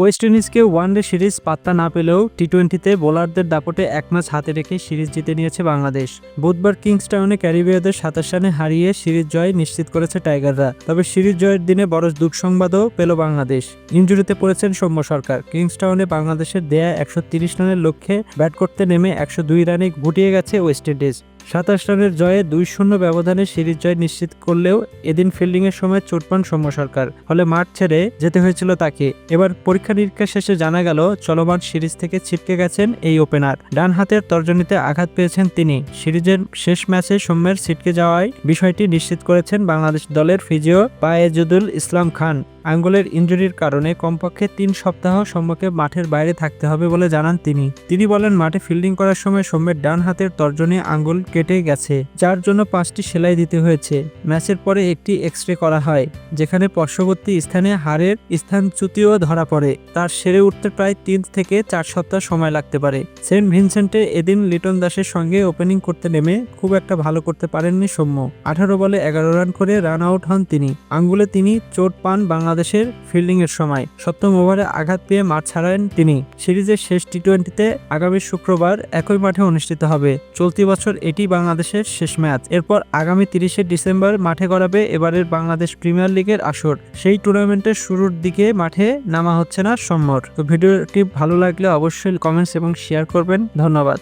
West ইন্ডিজকে one day series পাত্তা না পেলেও টি টোয়েন্টিতে বোলারদের দাপটে এক ম্যাচ হাতে রেখে সিরিজ জিতে নিয়েছে বাংলাদেশ। বুধবার কিংস্টাউনে ক্যারিবিয়াদের সাতাশ রানে হারিয়ে সিরিজ জয় নিশ্চিত করেছে টাইগাররা। তবে সিরিজ জয়ের দিনে বড় দুঃসংবাদও পেল বাংলাদেশ। ইঞ্জুরিতে পড়েছেন সৌম্য সরকার। কিংস্টাউনে বাংলাদেশের দেয়া একশো রানের লক্ষ্যে ব্যাট করতে নেমে একশো দুই রানে গুটিয়ে গেছে ওয়েস্ট ইন্ডিজ। সাতাশ রানের জয়ে দুই শূন্য ব্যবধানে সিরিজ জয় নিশ্চিত করলেও এদিন ফিল্ডিংয়ের সময় চোট পান সৌম্য সরকার, ফলে মাঠ ছেড়ে যেতে হয়েছিল তাকে। এবার পরীক্ষা নিরীক্ষা শেষে জানা গেল, চলমান সিরিজ থেকে ছিটকে গেছেন এই ওপেনার। ডান হাতের তর্জনীতে আঘাত পেয়েছেন তিনি। সিরিজের শেষ ম্যাচে সৌম্যের ছিটকে যাওয়ায় বিষয়টি নিশ্চিত করেছেন বাংলাদেশ দলের ফিজিও পায়েজুদুল ইসলাম খান। আঙ্গুলের ইনজুরির কারণে কমপক্ষে তিন সপ্তাহ সৌম্যকে মাঠের বাইরে থাকতে হবে বলে জানান তিনি। তিনি বলেন, মাঠে ফিল্ডিং করার সময় সৌম্যের ডান হাতের তর্জনী আঙ্গুল কেটে গেছে, যার জন্য পাঁচটি সেলাই দিতে হয়েছে। ম্যাচের পরে একটি এক্স রে করা হয়, যেখানে পার্শ্ববর্তী স্থানে হাড়ের স্থানচ্যুতিও ধরা পড়ে। তার সেরে উঠতে প্রায় তিন থেকে চার সপ্তাহ সময় লাগতে পারে। সেন্ট ভিনসেন্টে এদিন লিটন দাসের সঙ্গে ওপেনিং করতে নেমে খুব একটা ভালো করতে পারেননি সৌম্য। আঠারো বলে এগারো রান করে রান আউট হন তিনি। আঙ্গুলে তিনি চোট পান বাংলাদেশের ফিল্ডিং এর সময় সপ্তম ওভারে আঘাত পেয়ে মাঠ ছাড়েন তিনি। সিরিজের শেষ টি টোয়েন্টিতে আগামী শুক্রবার একই মাঠে অনুষ্ঠিত হবে। চলতি বছর এটি বাংলাদেশের শেষ ম্যাচ। এরপর আগামী তিরিশে ডিসেম্বর মাঠে গড়াবে এবারের বাংলাদেশ প্রিমিয়ার লিগের আসর। সেই টুর্নামেন্টের শুরুর দিকে মাঠে নামা হচ্ছে না সম্মর। তো ভিডিওটি ভালো লাগলে অবশ্যই কমেন্টস এবং শেয়ার করবেন। ধন্যবাদ।